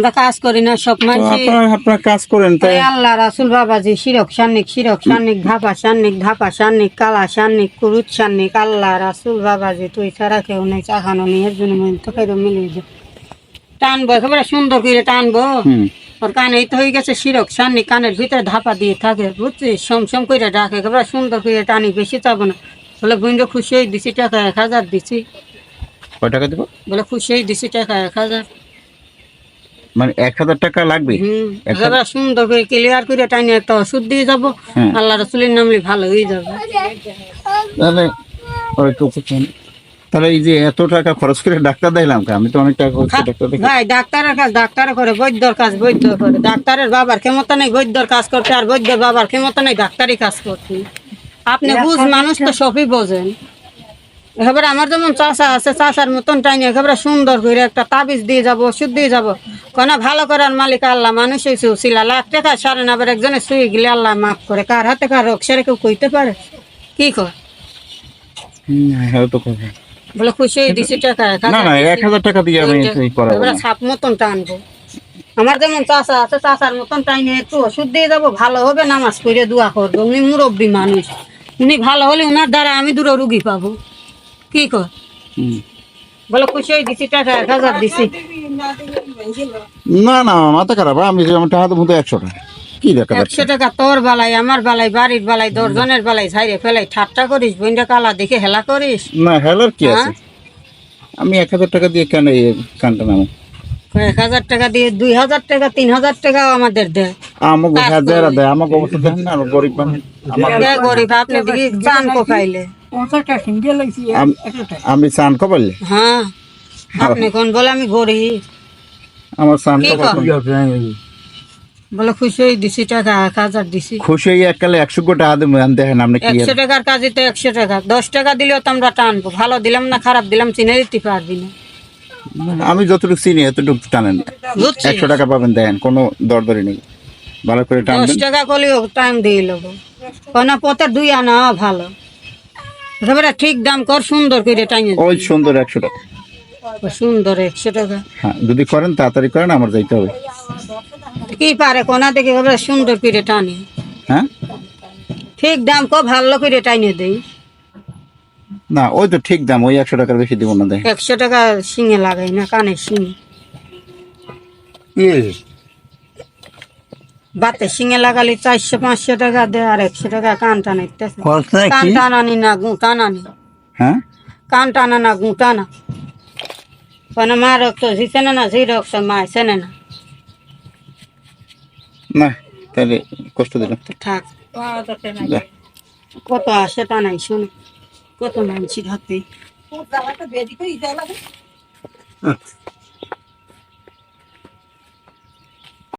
আমরা কাজ করি না সব মানুষ আপনারা কাজ করেন তাই? আল্লাহ রাসুল বাবাজি শিরক সান্নিক শিরক সান্নিক ধাপা সান্নিক ধাপা সান্নিক কালা সান্নিক কুরুত সান্নিক আল্লাহ রাসুল বাবাজি তুই ছাড়া কেউ নেই চাখানো নেই এর জন্য তো মিলিয়ে যা টানবো একেবারে সুন্দর করে টানবো। ওর কানে তো হয়ে গেছে শিরক সান্নিক কানের ভিতরে ধাপা দিয়ে থাকে বুঝছিস? সম সম করে ডাকে একেবারে সুন্দর করে টানি বেশি চাবো না। বলে বন্ধু খুশি হয়ে দিছি টাকা এক হাজার দিছি। কয় টাকা দেবো? বলে খুশি হয়ে দিছি টাকা এক হাজার। মানে এক হাজার টাকা লাগবে? সুন্দর করে ক্লিয়ার করে টাইনে একটা ওষুধ দিয়ে যাব হ্যাঁ। আল্লাহ রসুলের নামলে ভালো হয়ে যাবে। তাহলে। তাহলে এই যে এত টাকা খরচ করে ডাক্তার দিলাম আমি তো অনেক টাকা খরচ ডাক্তার ভাই ডাক্তারের কাজ ডাক্তার করে বৈদ্যর কাজ বৈদ্য করে। ডাক্তারের বাবার ক্ষমতা নেই বৈদ্যর কাজ করতে আর বৈদ্যর বাবার ক্ষমতা নেই ডাক্তারি কাজ করতে। আপনি বুঝ মানুষ তো সবই বোঝেন। একেবারে আমার যেমন চাষা আছে চাষার মতন টাইনি একেবারে সুন্দর করে একটা তাবিজ দিয়ে যাব ওষুধ দিয়ে যাব। কেন ভালো করার মালিক আল্লাহ মানুষ হয়েছে উচিলা লাখ টাকা সারে না আবার একজনে শুয়ে গেলে আল্লাহ মাফ করে। কার হাতে কার রোগ সেরে কেউ কইতে পারে। কি কর? হ্যাঁ। বলে খুশি হয়ে দিছি টাকা এক না হাজার না এক হাজার টাকা দিয়ে আমি এবারে। সাপ মতন টানবো। আমার যেমন চাষা আছে চাষার মতন টাইনে একটু ওষুধ দিয়ে যাব ভালো হবে নামাজ পড়ে দোয়া করব। উনি মুরব্বী মানুষ। উনি ভালো হলে ওনার দ্বারা আমি দূরে রুগী পাবো। কি কর? বলে খুশি হয়ে দিছি টাকা এক হাজার দিছি। না না মাথা খারাপ আমি আমার টাকা একশো টাকা। কি দেখা একশো টাকা তোর বেলায় আমার বেলায় বাড়ির বেলায় দশজনের ফেলাই ঠাট্টা করিস কালা দেখে হেলা করিস। না হেলার কি হ্যাঁ? আছে আমি এক হাজার টাকা দিয়ে কেন এই কানটা নামো? এক হাজার টাকা দিয়ে দুই হাজার টাকা তিন হাজার টাকাও আমাদের দেয় আমাকে হাজার দেয় আমাকে অবশ্য দেন না গরিব মানুষ। আপনি দিকে চান কোপাইলে আম- আমি চান কপালে? হ্যাঁ। আপনি কোন বলে আমি গরিব আমার চান? বলে খুশি হয়ে দিছি টাকা এক হাজার দিছি। খুশি হয়ে এককালে একশো কোটি আন দেখেন আপনি একশো টাকার কাজে তো একশো টাকা। দশ টাকা দিলেও তো আমরা টানবো। ভালো দিলাম না খারাপ দিলাম চিনে দিতে পারবি না। আমি যতটুকু চিনি এতটুকু টানেন। একশো টাকা পাবেন দেখেন কোনো দরদরি নেই। ভালো করে দশ টানবেন। টাকা করলেও টাইম দিয়ে নেব কোনো পথে দুই আনা ভালো। একেবারে ঠিক দাম কর সুন্দর করে টাইমে ওই সুন্দর একশো টাকা। সুন্দর একশো টাকা। হ্যাঁ যদি করেন তাড়াতাড়ি করেন আমার যাইতে হবে। কি পারে কোনা থেকে একেবারে সুন্দর করে টানি। হ্যাঁ? ঠিক দাম কর ভালো করে টাইনে দেই। না ওই তো ঠিক দাম ওই একশো টাকার বেশি দিব না দেখেন একশো টাকা শিঙে লাগাই না কানে শিঙে। বাতে শিঙে লাগালে চারশো পাঁচশো টাকা দে আর একশো টাকা কান টানা ইত্যাদি কান টানানি না গু টানানি হ্যাঁ? কান টানা না গু টানা কোনো মা রক্ত ঝিছে না না রক্ত মা চেনে না না। তাহলে কষ্ট দিলাম। থাক। কত আসে টানাই শুনে। কত মানছি হাতে